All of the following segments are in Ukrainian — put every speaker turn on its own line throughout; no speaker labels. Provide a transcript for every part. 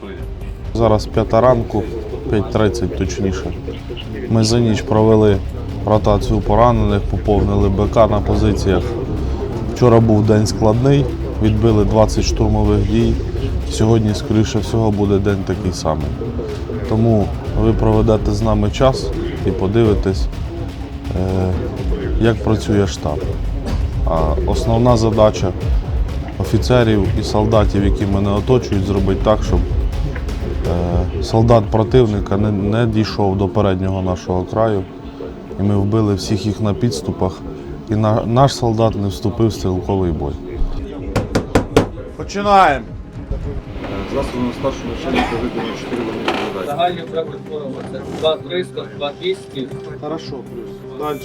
прийде.
Зараз п'ята ранку, 5.30 точніше. Ми за ніч провели ротацію поранених, поповнили БК на позиціях. Вчора був день складний, відбили 20 штурмових дій. Сьогодні, скоріше всього, буде день такий самий. Тому ви проведете з нами час і подивитесь, е, як працює штаб. А основна задача офіцерів і солдатів, які мене оточують, зробити так, щоб Е, солдат противника не, не дійшов до переднього нашого краю, і ми вбили всіх їх на підступах, і на, наш солдат не вступив в стрілковий бой. Починаємо!
Засобами старшого начальника виконує 4 вимоги задач.
Загальні треба форми. Це 2300, 2200.
Хорошо, плюс. Далі.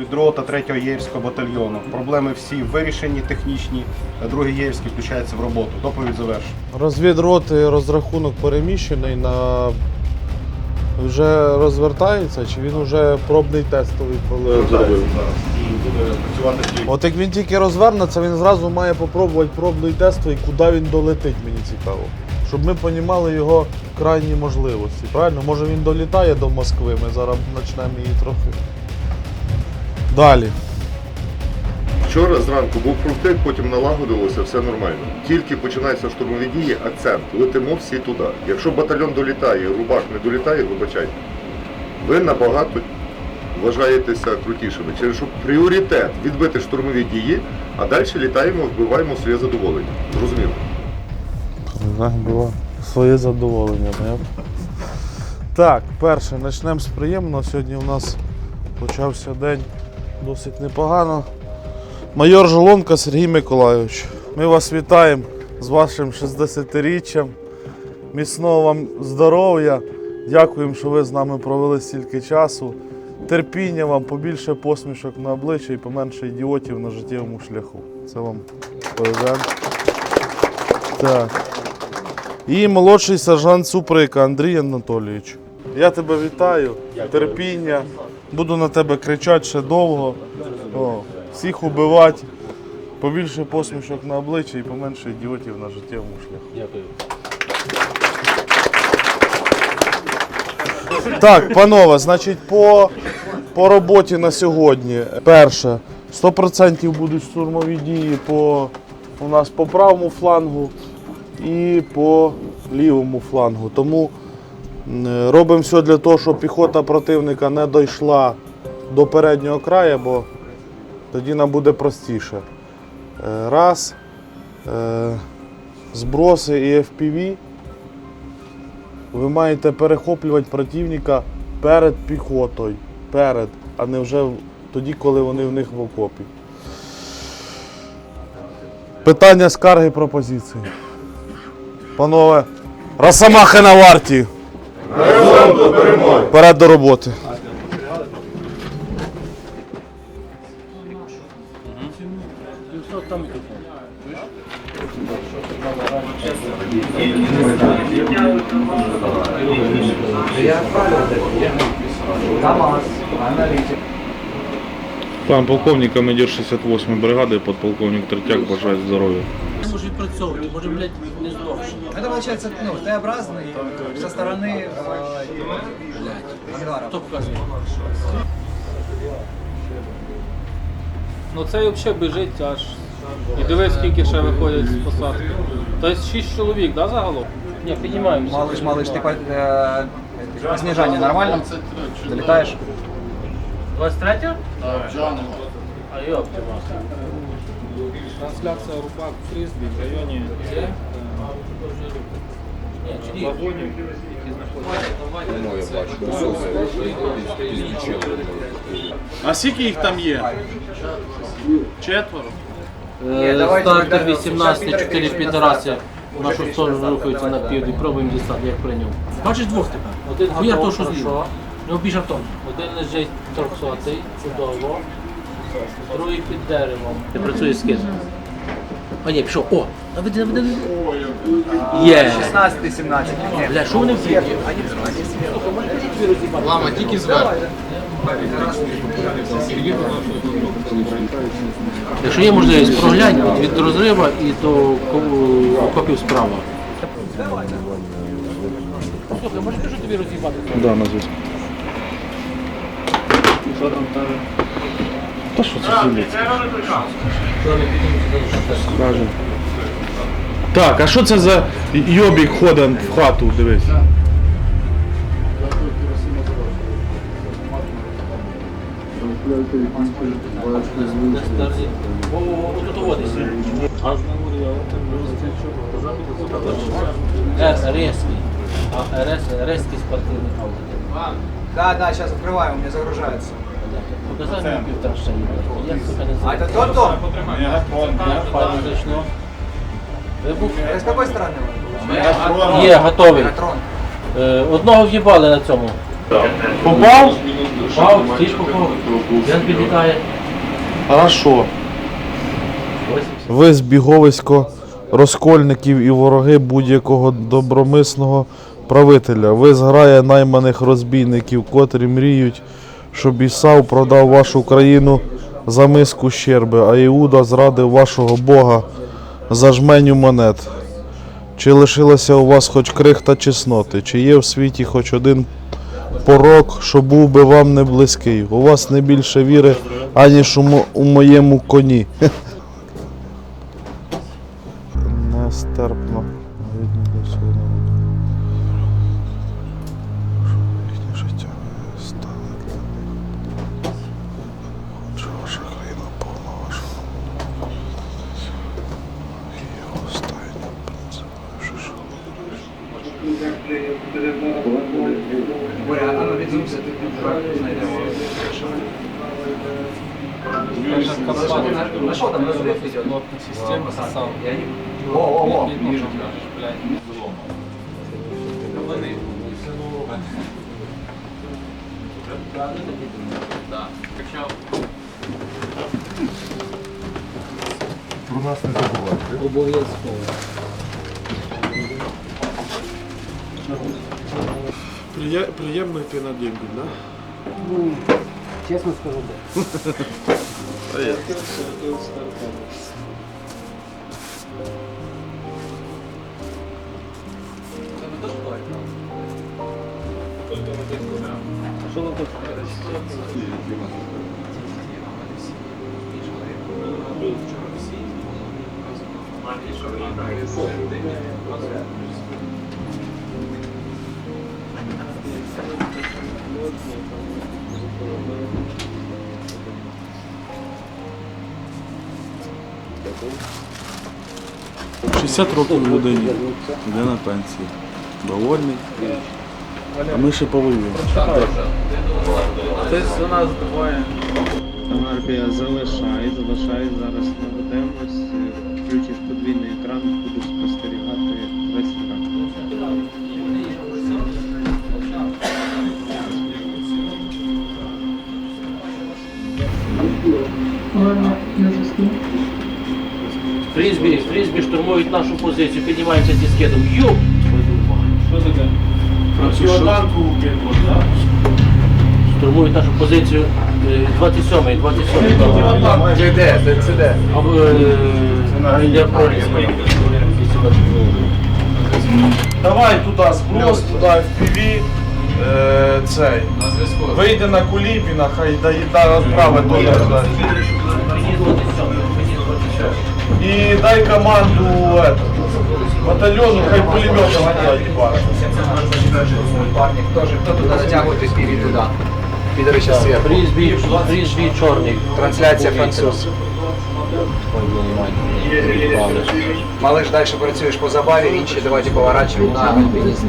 Від рота 3-го Євського батальйону. Проблеми всі вирішені, технічні. Другий Євський включається в роботу. Доповідь завершена.
Розвідроти розрахунок переміщений на вже розвертається, чи він вже пробний тестовий коли зробив? От як він тільки розвернеться, він зразу має попробувати пробний тестовий, куди він долетить, мені цікаво. Щоб ми розуміли його крайні можливості. Правильно? Може він долітає до Москви, ми зараз почнемо її трохи. Далі.
Вчора зранку був фрутик, потім налагодилося, все нормально. Тільки починаються штурмові дії, акцент. Летимо всі туди. Якщо батальйон долітає, рубак не долітає, вибачайте. Ви набагато вважаєтеся крутішими. Через що пріоритет відбити штурмові дії, а далі літаємо, вбиваємо своє задоволення. Зрозуміло?
Було своє задоволення. Не? Так, перше, почнемо з приємного. Сьогодні у нас почався день досить непогано. Майор Жолонка Сергій Миколайович. Ми вас вітаємо з вашим 60-річчям. Міцного вам здоров'я. Дякуємо, що ви з нами провели стільки часу. Терпіння вам, побільше посмішок на обличчя і поменше ідіотів на життєвому шляху. Це вам презент. Так. І молодший сержант Суприка Андрій Анатолійович. Я тебе вітаю, терпіння. Буду на тебе кричати ще довго. О, всіх убивати. Побільше посмішок на обличчі і поменше ідіотів на життєвому шляху.
Дякую.
Так, панове, значить, по, по роботі на сьогодні. Перше, 100% будуть штурмові дії по, у нас по правому флангу і по лівому флангу. Тому робимо все для того, щоб піхота противника не дійшла до переднього краю, бо тоді нам буде простіше. Е, Раз. Е, Зброси і FPV ви маєте перехоплювати противника перед піхотою. Перед, а не вже тоді, коли вони в них в окопі. Питання скарги пропозиції. Панове, Росомахи на варті. Вперед до роботи. Пан полковник, командир 68-ї бригади, подполковник Третяк бажає здоров'я.
Не може відпрацьовувати, може, блядь,
получается ну, Т-образный со стороны э, ангара.
Хто показує? Ну цей взагалі біжить аж. І дивись, скільки ще виходять з посадки. Тобто 6 чоловік, да, загалом? Ні, піднімаємося.
Малыш, малыш, ты по, э, по снижанию нормально? Долетаешь?
23? Так. А йопти вас.
Трансляція Рупак Фрізбі в районі е, вагонів, які знаходяться.
А скільки їх там є? Четверо.
Стартер 18,
щас
4
Пітер
підараси в нашу сторону рухаються на південь. Пробуємо дістати, як прийняв. Бачиш двох тепер? Один
Хуя
готов,
то, що
хорошо.
зліва.
Не обіж автом. Один лежить 300 чудово. Другий під деревом. Ти працюєш з ким? А ні, пішов. О! Є.
16 17
Бля, що вони вб'ють?
Лама тільки зверху.
Якщо є можливість, проглянь від розрива і до ко- окопів справа. Слухай, може кажу тобі роз'їбати?
Да, на зв'язку. Та що це зілиться? Скаже. Так, а що це за йобік ходить в хату, дивись?
Р, резкий. Резкий спортивний аудит.
Да, да, сейчас открываю, у меня загружается.
Показав мені півтора ще Я,
А это тот дом?
Я зайшло. Вибух?
А с какой стороны? вы?
Є, готовий. Е, Одного в'їбали на цьому. Попав? Попав, ти ж попав. Він підлітає.
Хорошо. Ви збіговисько розкольників і вороги будь-якого добромисного правителя. Ви зграя найманих розбійників, котрі мріють, щоб Ісав продав вашу країну за миску щерби, а Іуда зрадив вашого Бога за жменю монет. Чи лишилася у вас хоч крихта чесноти? Чи є в світі хоч один порок, що був би вам не близький? У вас не більше віри, аніж у моєму коні. Нестерпно.
Знайдемо. На що там розрив идет?
Система сам.
Не... О, о, о.
Вижу.
Приємно йти на дембіль, да?
Чесно скажу, да.
— 60 років людині. Йде на пенсію. Довольний. А ми ще повоюємо.
Десь у нас двоє.
Армія залишає, залишає зараз на готовність.
Фрізбі, фрізбі штурмують нашу позицію, піднімаємося дискетом. Йоп!
Що таке?
Штурмують нашу позицію е, 27-й, 27-й.
Де, де, де, це де?
Е, йде проріз.
Давай туди зброс, туди FPV, е, цей. Вийде на Кулібіна, хай доїда відправить туди.
Мені 27-й, мені 27-й.
І дай команду это, батальйону, хай пулеметом туди їбать.
Парни, хто ж, хто туди натягує піві туди? Підери зараз сверху.
Фрізбі, фрізбі чорний.
Трансляція француз. Малиш далі працюєш по забаві, інші давайте поворачуємо на альпініст.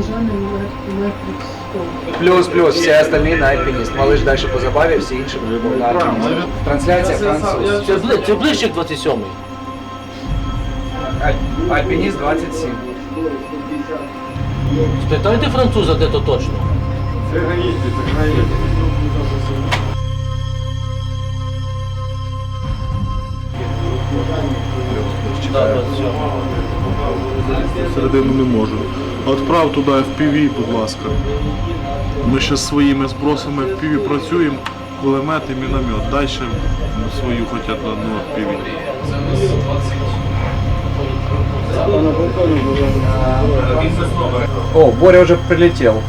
Плюс, плюс, всі остальні на альпініст. Малиш далі по забаві, всі інші на альпініст. Трансляція француз.
Це, ближче к 27-й.
Аль- Альпініст 27.
Спитайте француза, де то точно.
Плюс, плюс,
Середину не можу. Отправ туди FPV, будь ласка. Ми ще з своїми збросами FPV працюємо, кулемет і міномет. Дай ще свою хоча б одну FPV.
О, Боря уже прилетел.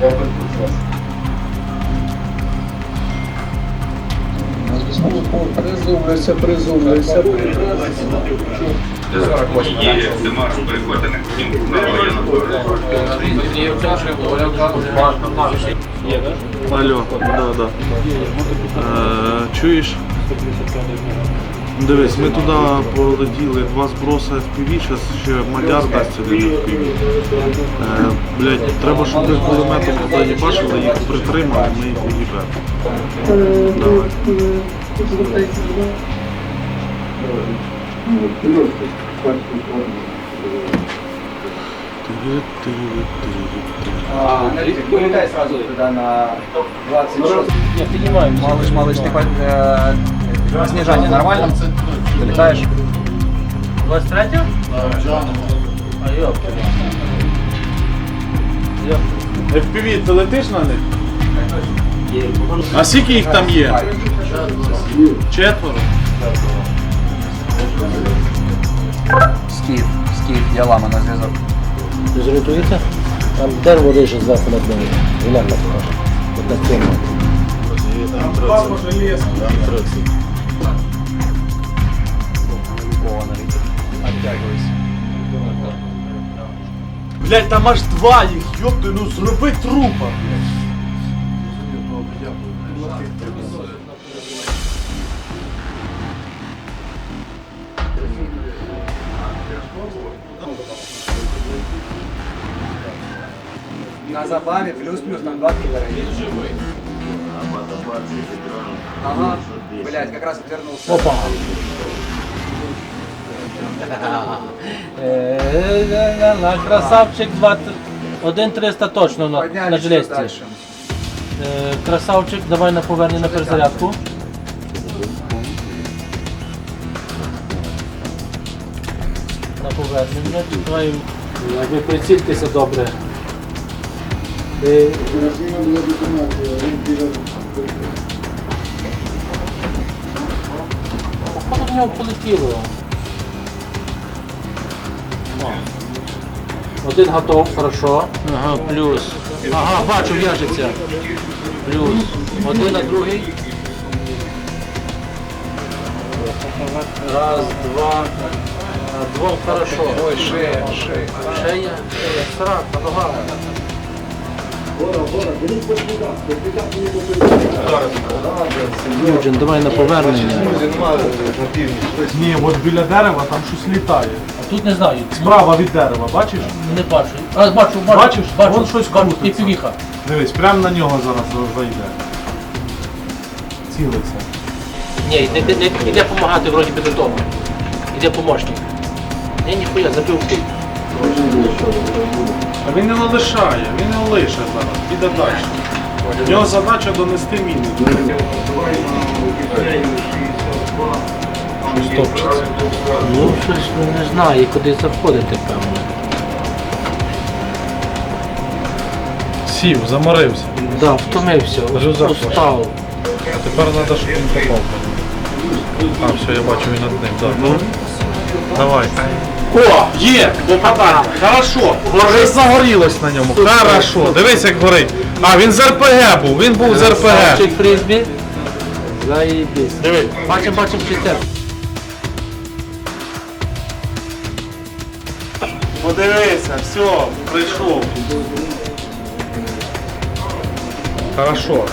Я подключился. Призумлюся, призумлюся, призумлюся. 48.
Алло, да, да. Э, чуешь? Дивись, ми туди полетіли два зброси FPV, зараз ще мадяр дасть один FPV. Е, блядь, треба, щоб ви кулеметом туди не бачили, їх притримали, ми їх уїбемо. Давай.
Аналитик, вылетай сразу туда на 26.
Не, піднімаємося.
Малыш, малыш, ты снижанию нормально? Долетаешь?
23? А йоп.
FPV, ти летиш на них? А скільки їх там є? Четверо.
Скиф, скиф, я лама на зв'язок.
Зорієнтуєте? Там дерево лежить зверху над ними. Гляньте покаже. От на цьому.
Блять, там аж два їх, ёпти, ну зроби трупа.
На забаве плюс-плюс, там два киллера есть. Ага, блять, как раз отвернулся.
Опа!
Е, Красавчик 2, 1-300 точно на, на железці. Е, Красавчик, давай на повернення на перезарядку. На повернення, чекаємо. Ви прицільтеся добре. Е, Походу в нього полетіло. Один готов, хорошо. Ага, плюс. Ага, бачу, в'яжеться. Плюс. Один, а другий. Раз, два. Двох Двом хорошо.
Ой, шея, шея.
Шея, шея, срака, нога. Юджин, давай на повернення.
Ні, от біля дерева там щось літає.
А тут не знаю.
Справа від дерева, бачиш?
Не бачу. А, бачу, бачу.
Бачиш?
Бачу,
Вон щось
бачу. І півіха.
Дивись, прямо на нього зараз зайде. Цілиться.
Ні, йде, йде, йде допомагати вроді би додому. Іде помощник. Ні, ніхуя, забив.
А він не лишає, він не лише зараз, піде далі. У нього задача донести. Щось топчеться.
Ну, щось ну, не знаю, куди заходити, певно.
Сів, заморився.
Да, втомився, устав.
А тепер треба, щоб він попав. А, все, я бачу, він над ним, так. Ну, давай. О, є! Попадання. Хорошо. Вже загорілось на ньому. Хорошо. Дивись, як горить. А, він з РПГ був, він був з РПГ.
Савчик фрізбі. Заєбісь.
Диви.
Бачимо, бачимо чистер.
Подивися, все, прийшов. Хорошо.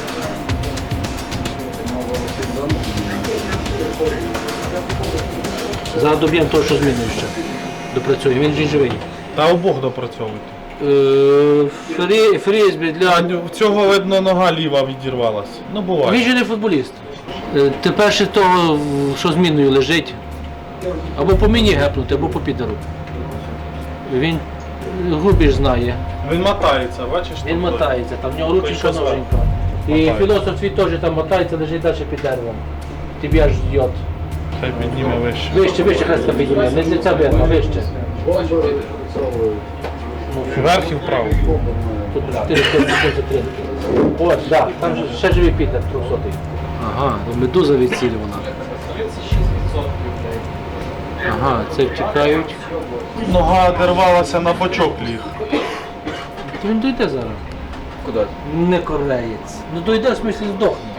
Зараз доб'ємо того, що зміною ще. Допрацює, він же живий.
Та обох допрацьовуйте.
Е, Фрі, фрізбі для...
В цього видно нога ліва відірвалась. Ну
Він же не футболіст. Е, Тепер ще того, що зміною лежить. Або по мені гепнути, або по підеру. Він губіж знає.
Він мотається, бачиш?
Він мотається, там в нього ручка
що
ноженька. І
Мотається.
філософ свій теж там мотається, лежить далі під деревом. Тебе аж йод.
Хай підніме вище.
Вище, вище хреста підійме, не для цього видно, вище.
Вверх і вправо.
Тут 4 затримки. Ось, так, там же ще живий Пітер, 300 Ага, то медуза відцілювана. Ага, це втікають.
Нога дервалася на бочок ліг.
То він дойде зараз. Куди? Не кореєць. Ну дойде, в смислі здохне.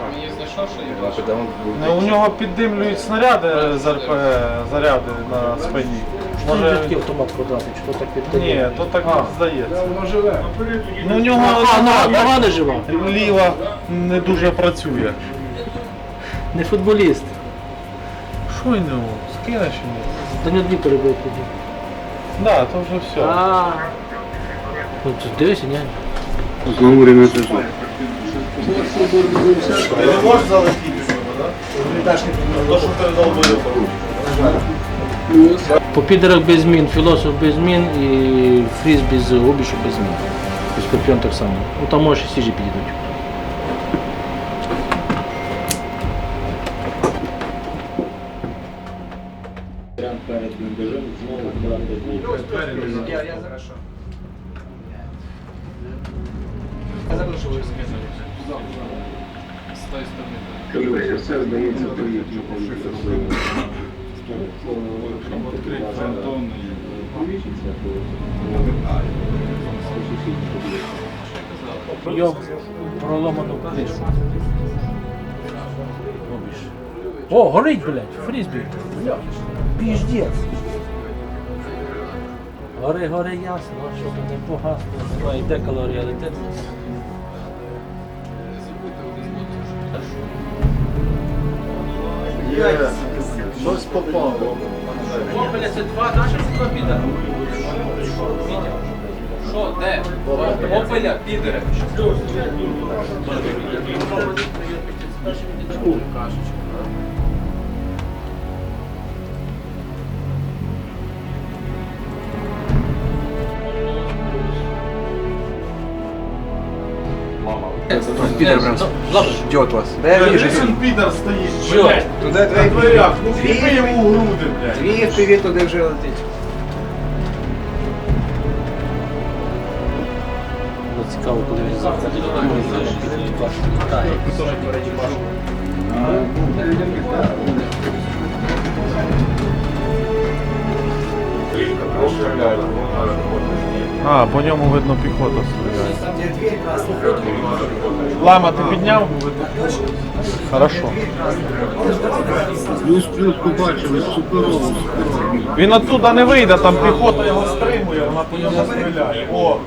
Ну, У нього піддимлюють снаряди з РПГ, заряди на спині.
Може
Може.
такий автомат квадратний, чи то так
Ні, то так здається. Воно живе. Ну у нього
А, нога, нога не жива.
ліва не дуже працює.
Не футболіст.
Що й не скине чи ні?
Та не одні перебив тоді.
Да, то вже все.
А. Ну, ти дивися, ні?
Знову ремонтажу.
Ти не можеш залетіти так? То, що передав буде
По підерах без змін, філософ без змін і фріз без обішу без змін. І скорпіон так само. Ну там може і сіжі підійдуть.
Все здається, приїхати.
Його проломану кришу. О, горить, блядь, фрізбі. Бля, піздець. Гори, гори ясно, що то не погасно, немає де калоріалітет.
Щось попало.
Блядь, це два наші два піда.
Що, де? Опеля, підере.
Підер прям ждет вас. Да я вижу.
Він підар стоїть,
Що?
блядь,
Туди
на
дві,
дверях. Ну кріпи йому в груди, блядь.
дві привіт туди вже летить.
Було цікаво, коли він заходить. Літає.
А, по ньому видно піхота стріляє. Лама, ти підняв? Хорошо.
Плюс-плюс побачили, суперово.
Він оттуда не вийде, там піхота його стримує, вона по ньому стріляє. О!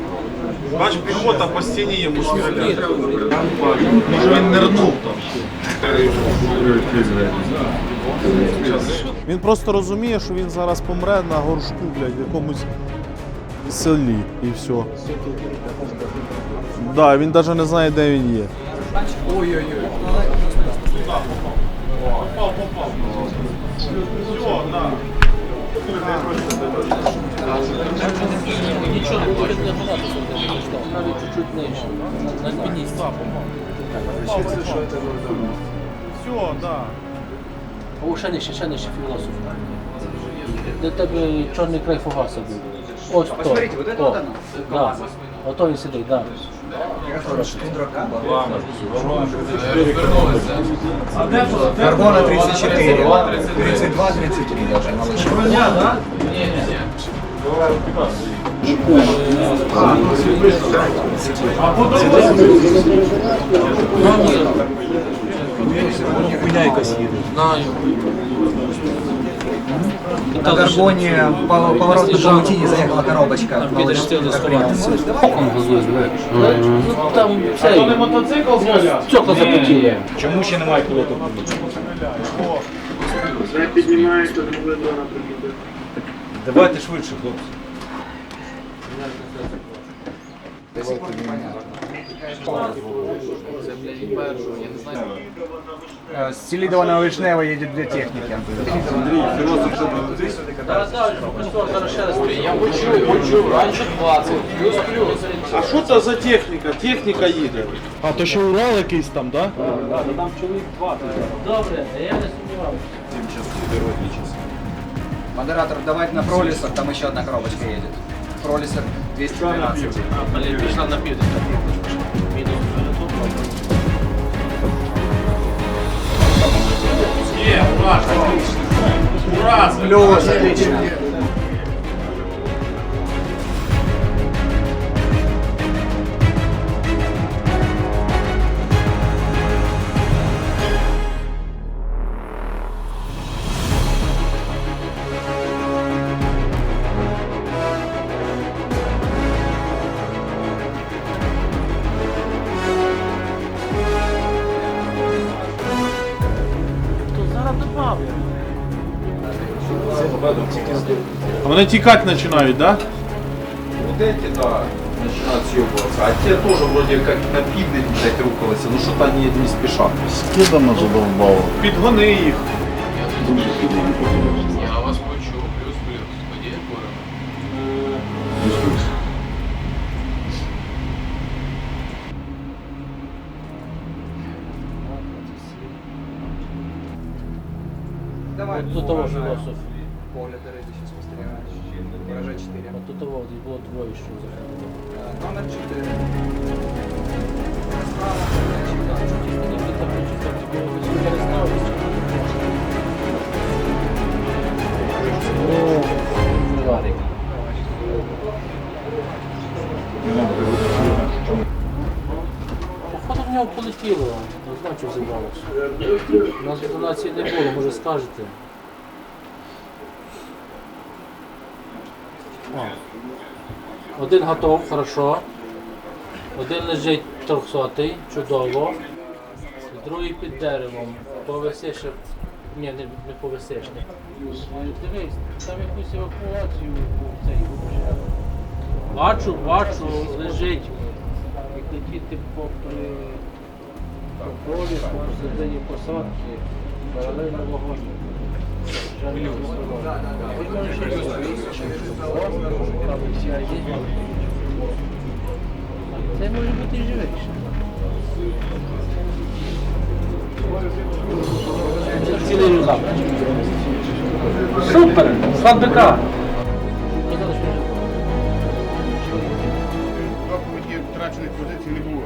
Бач, піхота по стіні йому стріляє. Може він нирнув там. Він просто розуміє, що він зараз помре на горшку, блядь, в якомусь селі і все. Да, він навіть не знає, де він є. Все, на.
Нічого не буде не багато навіть чуть-чуть нижче. На спині.
Все, да.
О, ще нижче, ще нижче філософ. Де тебе чорний край фугаса був. Ось то.
Посмотрите, вот это вот оно.
Да. Ото він сидить, так.
Карбона 34, 32, 33 даже малыш. На Гаргоне поворот на паутине заехала коробочка. малыш.
Оком газує, знаєш. Ну там цей.
То не мотоцикл стріляв?
Стекла запотіли.
Чому ще немає пілоту?
Вже піднімається, не на приїде.
Давайте швидше, хлопці. С Селидова Вишнева едет две техники.
Я почув, почув, раніше 20, плюс-плюс.
А що це за техніка? Техніка їде. А то ще Урал якийсь там, так? Да?
Добре, я не сумнівався.
Модератор, давайте на пролесах, там еще одна коробочка едет. Пролесер 212.
Пішла на південь. Мінус
Плюс, отлично.
Ура, вони тікати починають, так? Да?
Вот эти, да, начинают съебываться. А те тоже вроде как на пиве, блядь, рухались, но что-то они не спешат.
Скидами задовбало.
Підгони їх.
Я вас почув, плюс-плюс. Тоді будемо.
Давай.
Тут того філософ.
Погляд рыбы сейчас посмотрим. Гаража 4.
А тут того десь було двоє, що заходило.
Э, Номер 4. Справа, чекай.
Походу в нього полетіло, не знаю, зібралося. У нас детонації не було, може скажете. О. Один готов, хорошо. Один лежить трьохсотий, чудово. Другий під деревом. Повисиш. Ні, не, не повисиш. Дивись, там якусь евакуацію у цей вже. Бачу, бачу, лежить. Як летіти попри по полі, посередині посадки, паралельно вогонь. Це може бути і живіше. Цілий рюкзак. Супер! Слабика!
Втрачених позицій не було.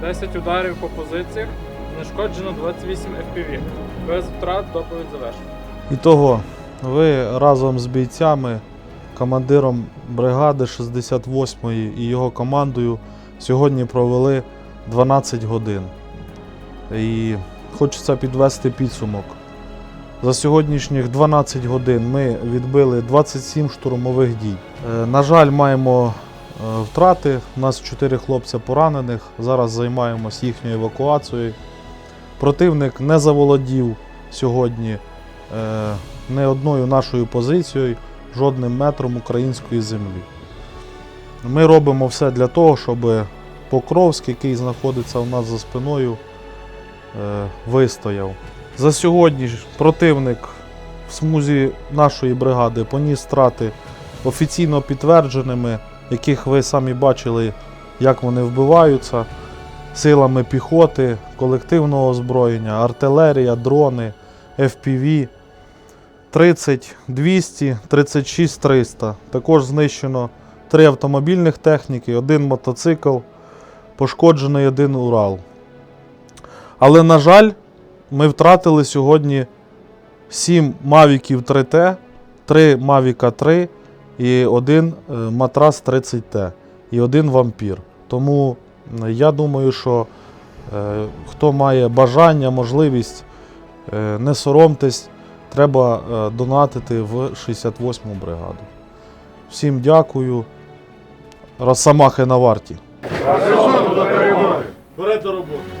10 ударів по позиціях, знешкоджено 28 FPV. Без втрат доповідь завершена.
І того, ви разом з бійцями, командиром бригади 68-ї і його командою сьогодні провели 12 годин. І хочеться підвести підсумок. За сьогоднішніх 12 годин ми відбили 27 штурмових дій. Е, На жаль, маємо е, втрати. У нас 4 хлопця поранених. Зараз займаємось їхньою евакуацією. Противник не заволодів сьогодні е, не одною нашою позицією, жодним метром української землі. Ми робимо все для того, щоб Покровськ, який знаходиться у нас за спиною, е, вистояв. За сьогодні ж противник в смузі нашої бригади поніс страти офіційно підтвердженими, яких ви самі бачили, як вони вбиваються, силами піхоти, колективного озброєння, артилерія, дрони, FPV. 30 200, 36 300. Також знищено три автомобільних техніки, один мотоцикл, пошкоджений один Урал. Але, на жаль, ми втратили сьогодні 7 Мавіків 3Т, 3 Мавіка 3 і один е, матрас 30Т і один вампір. Тому я думаю, що е, хто має бажання, можливість, е, не соромтесь, треба е, донатити в 68-му бригаду. Всім дякую. Росомахи на варті.
Бере до роботи.